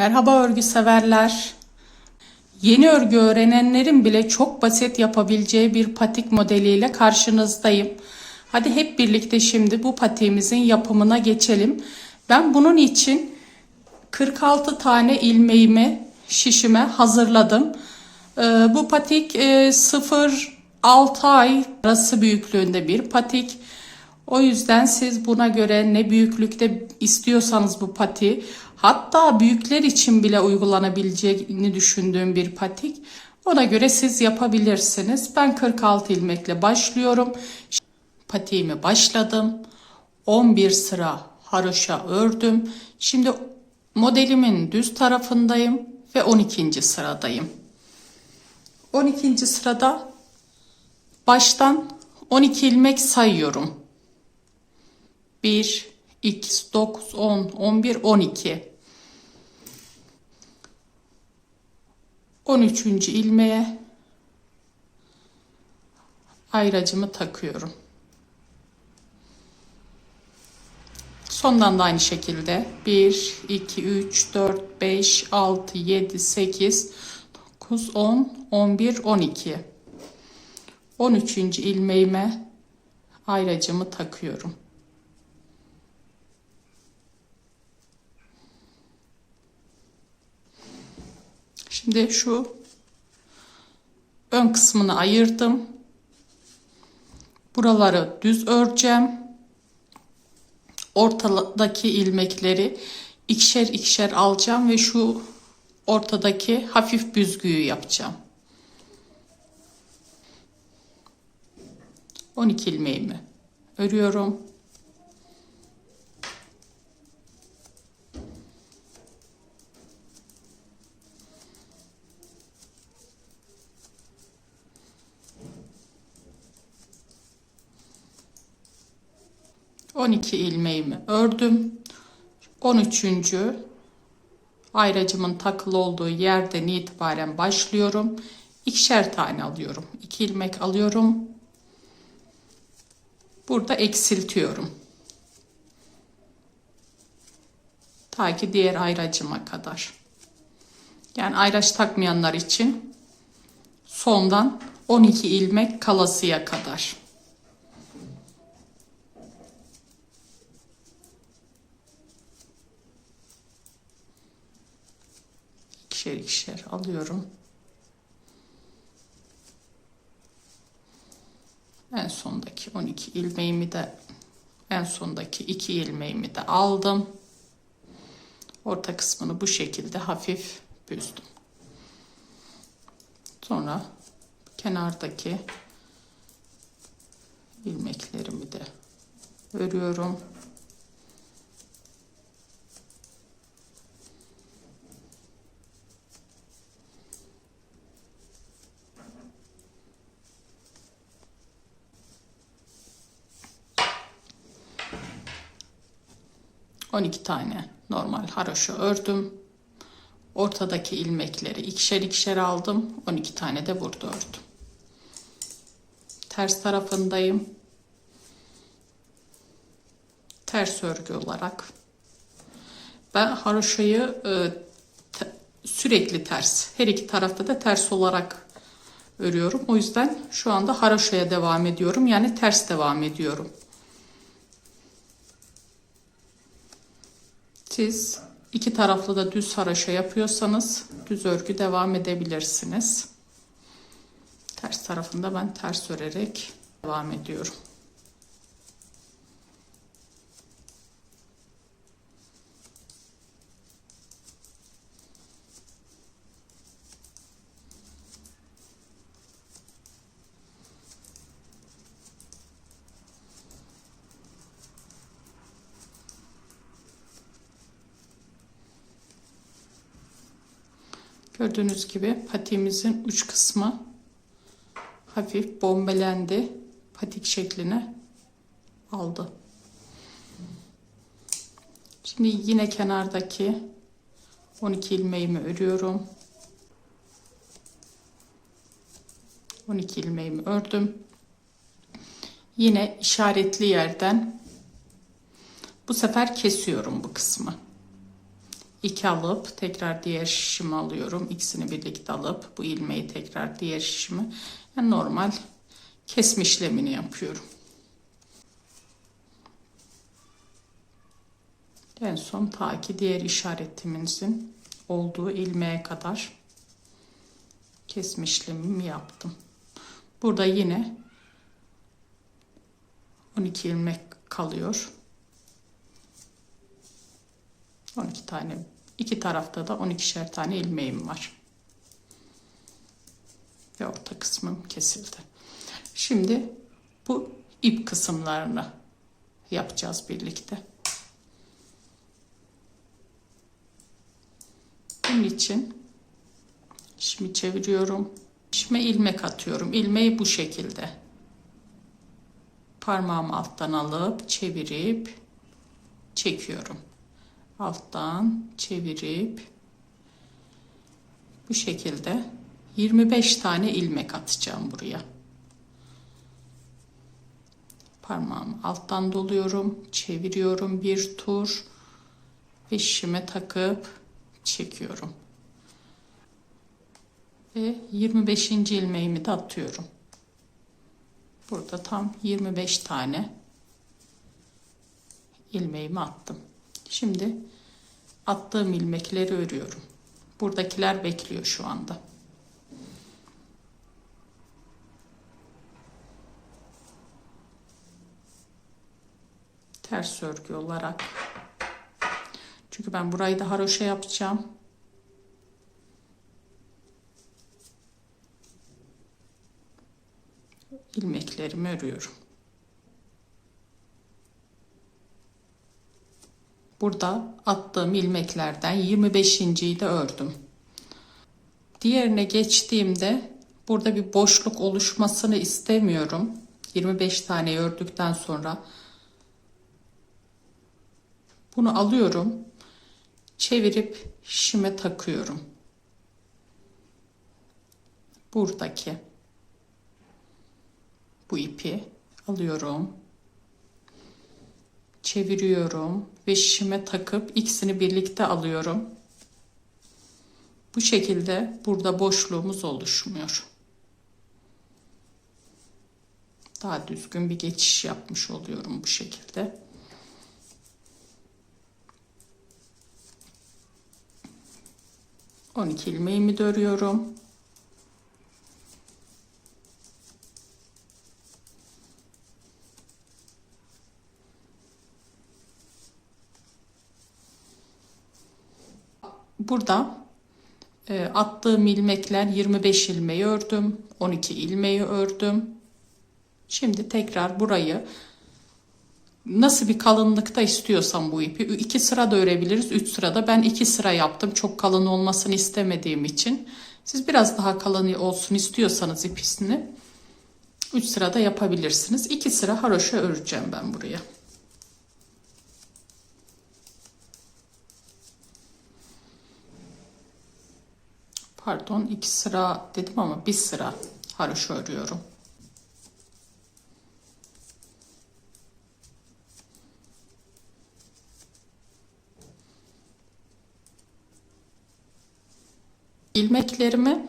Merhaba örgü severler. Yeni örgü öğrenenlerin bile çok basit yapabileceği bir patik modeliyle karşınızdayım. Hadi hep birlikte şimdi bu patiğimizin yapımına geçelim. Ben bunun için 46 tane ilmeğimi şişime hazırladım. Ee, bu patik e, 0-6 ay arası büyüklüğünde bir patik. O yüzden siz buna göre ne büyüklükte istiyorsanız bu pati hatta büyükler için bile uygulanabileceğini düşündüğüm bir patik. Ona göre siz yapabilirsiniz. Ben 46 ilmekle başlıyorum. Patiğimi başladım. 11 sıra haroşa ördüm. Şimdi modelimin düz tarafındayım ve 12. sıradayım. 12. sırada baştan 12 ilmek sayıyorum. 1, 2, 9, 10, 11, 12. 13. ilmeğe ayracımı takıyorum. Sondan da aynı şekilde 1, 2, 3, 4, 5, 6, 7, 8, 9, 10, 11, 12. 13. ilmeğime ayracımı takıyorum. Şimdi şu ön kısmını ayırdım. Buraları düz öreceğim. Ortadaki ilmekleri ikişer ikişer alacağım ve şu ortadaki hafif büzgüyü yapacağım. 12 ilmeğimi örüyorum. On iki ilmeğimi ördüm. On üçüncü ayracımın takılı olduğu yerden itibaren başlıyorum. İkişer tane alıyorum. İki ilmek alıyorum. Burada eksiltiyorum. Ta ki diğer ayracıma kadar. Yani ayraç takmayanlar için sondan 12 ilmek kalasıya kadar. İkişer ikişer alıyorum. En sondaki 12 ilmeğimi de en sondaki 2 ilmeğimi de aldım. Orta kısmını bu şekilde hafif büzdüm. Sonra kenardaki ilmeklerimi de örüyorum. On iki tane normal haroşa ördüm. Ortadaki ilmekleri ikişer ikişer aldım. 12 tane de burada ördüm. Ters tarafındayım. Ters örgü olarak. Ben haroşayı e, te, sürekli ters. Her iki tarafta da ters olarak örüyorum. O yüzden şu anda haroşaya devam ediyorum. Yani ters devam ediyorum. Siz iki taraflı da düz haraşo yapıyorsanız düz örgü devam edebilirsiniz. Ters tarafında ben ters örerek devam ediyorum. Gördüğünüz gibi patiğimizin uç kısmı hafif bombelendi. Patik şekline aldı. Şimdi yine kenardaki 12 ilmeğimi örüyorum. 12 ilmeğimi ördüm. Yine işaretli yerden bu sefer kesiyorum bu kısmı. 2 alıp tekrar diğer şişimi alıyorum. İkisini birlikte alıp bu ilmeği tekrar diğer şişimi yani normal kesme işlemini yapıyorum. En son ta ki diğer işaretimizin olduğu ilmeğe kadar kesme işlemimi yaptım. Burada yine 12 ilmek kalıyor. 12 tane iki tarafta da 12'şer tane ilmeğim var. Ve orta kısmım kesildi. Şimdi bu ip kısımlarını yapacağız birlikte. Bunun için şimdi çeviriyorum. Şimdi ilmek atıyorum. İlmeği bu şekilde. Parmağımı alttan alıp çevirip çekiyorum. Alttan çevirip bu şekilde 25 tane ilmek atacağım buraya. Parmağımı alttan doluyorum, çeviriyorum bir tur ve şişime takıp çekiyorum. Ve 25. ilmeğimi de atıyorum. Burada tam 25 tane ilmeğimi attım. Şimdi attığım ilmekleri örüyorum. Buradakiler bekliyor şu anda. Ters örgü olarak. Çünkü ben burayı da haroşa yapacağım. ilmeklerimi örüyorum. Burada attığım ilmeklerden 25.yi de ördüm. Diğerine geçtiğimde burada bir boşluk oluşmasını istemiyorum. 25 tane ördükten sonra bunu alıyorum. Çevirip şişime takıyorum. Buradaki bu ipi alıyorum. Çeviriyorum ve şişime takıp ikisini birlikte alıyorum. Bu şekilde burada boşluğumuz oluşmuyor. Daha düzgün bir geçiş yapmış oluyorum bu şekilde. On iki ilmeğimi de Burada e, attığım ilmekler 25 ilmeği ördüm. 12 ilmeği ördüm. Şimdi tekrar burayı nasıl bir kalınlıkta istiyorsam bu ipi iki sıra da örebiliriz. Üç sırada ben iki sıra yaptım. Çok kalın olmasını istemediğim için. Siz biraz daha kalın olsun istiyorsanız ipisini üç sırada yapabilirsiniz. İki sıra haroşa öreceğim ben buraya. Pardon iki sıra dedim ama bir sıra haroşa örüyorum. ilmeklerimi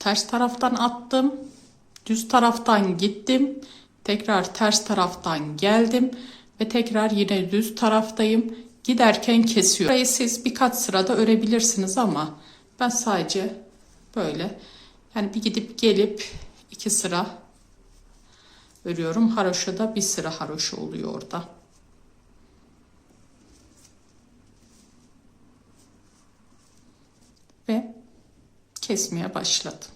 ters taraftan attım. Düz taraftan gittim. Tekrar ters taraftan geldim ve tekrar yine düz taraftayım. Giderken kesiyorum. Burayı siz birkaç sırada örebilirsiniz ama ben sadece böyle yani bir gidip gelip iki sıra örüyorum. Haroşada bir sıra haroşa oluyor orada. Ve kesmeye başladım.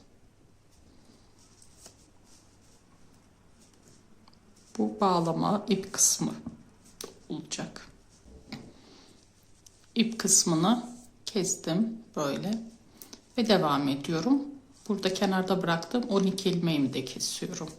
Bu bağlama ip kısmı olacak. İp kısmını kestim böyle ve devam ediyorum. Burada kenarda bıraktım 12 ilmeğimi de kesiyorum.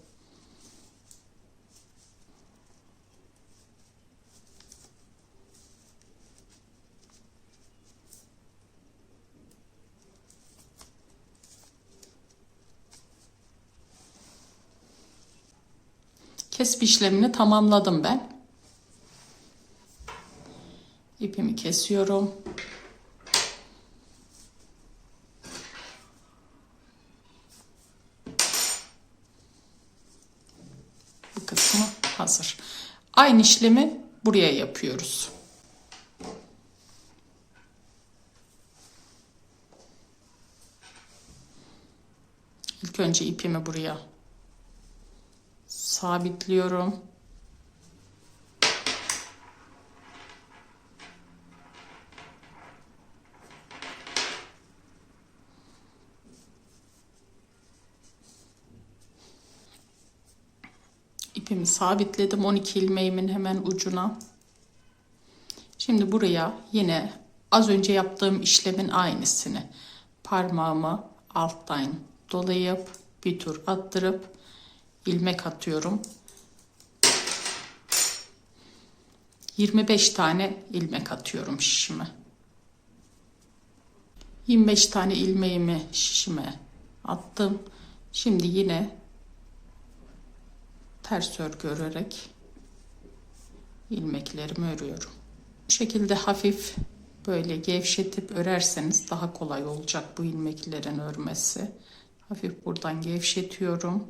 Kesip işlemini tamamladım ben. İpimi kesiyorum. Aynı işlemi buraya yapıyoruz. İlk önce ipimi buraya sabitliyorum. İpimi sabitledim 12 ilmeğimin hemen ucuna. Şimdi buraya yine az önce yaptığım işlemin aynısını parmağımı alttan dolayıp bir tur attırıp ilmek atıyorum. 25 tane ilmek atıyorum şişime. 25 tane ilmeğimi şişime attım. Şimdi yine ters örgü örerek ilmeklerimi örüyorum. Bu şekilde hafif böyle gevşetip örerseniz daha kolay olacak bu ilmeklerin örmesi. Hafif buradan gevşetiyorum.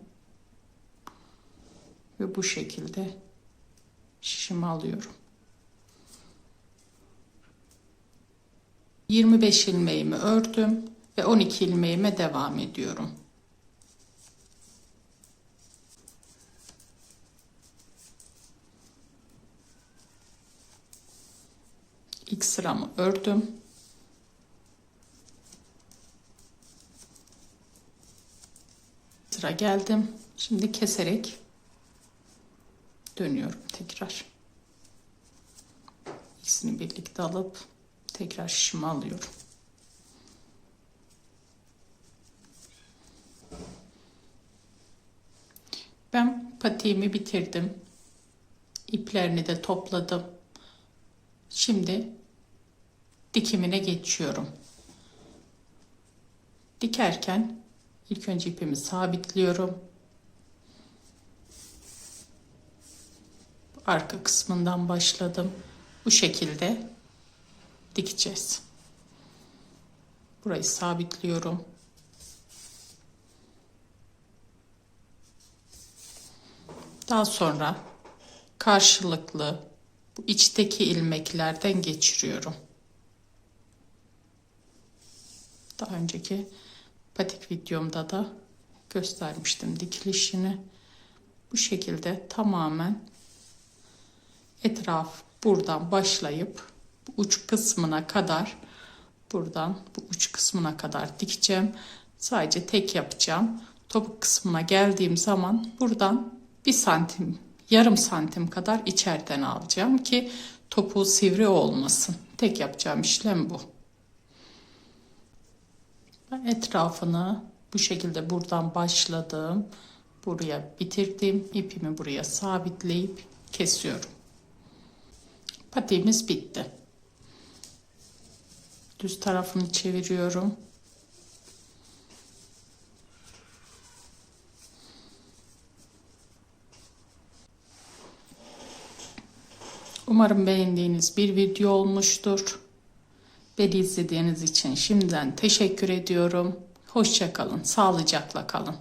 Ve bu şekilde şişimi alıyorum. 25 ilmeğimi ördüm ve 12 ilmeğime devam ediyorum. İlk sıramı ördüm. Sıra geldim. Şimdi keserek dönüyorum tekrar. İkisini birlikte alıp tekrar şişimi alıyorum. Ben patiğimi bitirdim. İplerini de topladım. Şimdi dikimine geçiyorum. Dikerken ilk önce ipimi sabitliyorum. Arka kısmından başladım. Bu şekilde dikeceğiz. Burayı sabitliyorum. Daha sonra karşılıklı bu içteki ilmeklerden geçiriyorum. Daha önceki patik videomda da göstermiştim dikilişini. Bu şekilde tamamen etraf buradan başlayıp bu uç kısmına kadar buradan bu uç kısmına kadar dikeceğim. Sadece tek yapacağım. Topuk kısmına geldiğim zaman buradan bir santim yarım santim kadar içeriden alacağım ki topuğu sivri olmasın. Tek yapacağım işlem bu. Ben etrafını bu şekilde buradan başladım. Buraya bitirdim. ipimi buraya sabitleyip kesiyorum. Patiğimiz bitti. Düz tarafını çeviriyorum. Umarım beğendiğiniz bir video olmuştur. Beni izlediğiniz için şimdiden teşekkür ediyorum. Hoşçakalın, sağlıcakla kalın.